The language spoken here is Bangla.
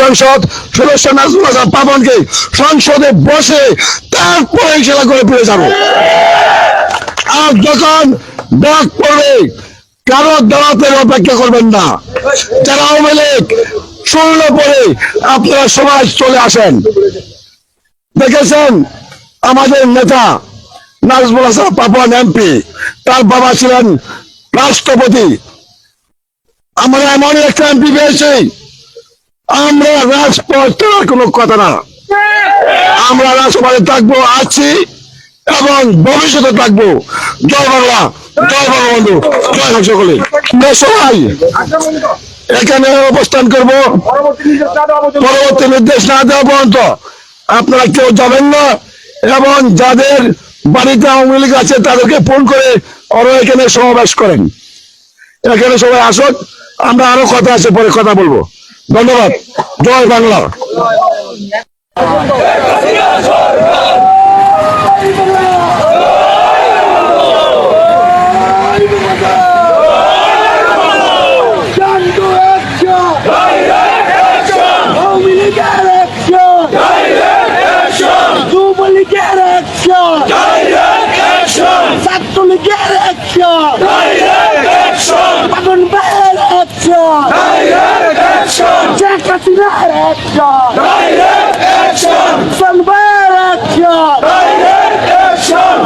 সংসদ সদস্য নাজমুল হাসান সংসদে বসে তারপরে করে ফিরে আর যখন ডাক পড়বে, কারও অপেক্ষা করবেন না। যারা আওয়ামী লীগ পরে আপনারা সবাই চলে আসেন। দেখেছেন আমাদের নেতা নাজমুল হাসান পাপন এমপি, তার বাবা ছিলেন রাষ্ট্রপতি। আমরা এমন একটা এমপি পেয়েছি। আমরা রাজপথ তোলার কোনো কথা না। আমরা রাজপথে থাকব, আছি এবং ভবিষ্যতে থাকব। জয় বাংলা, জয় বঙ্গবন্ধু জয় হোক সকলে। সবাই এখানে অবস্থান করব। পরবর্তী নির্দেশ না দেওয়া পর্যন্ত আপনারা কেউ যাবেন না এবং যাদের বাড়িতে আওয়ামী লীগ আছে তাদেরকে ফোন করে ওরা এখানে সমাবেশ করেন। এখানে সবাই আসুক আমরা আরও কথা আছে, পরে কথা বলব। ধন্যবাদ। জয় Bangla. Direct action Direct action! Direct action! Salvar action! Direct action!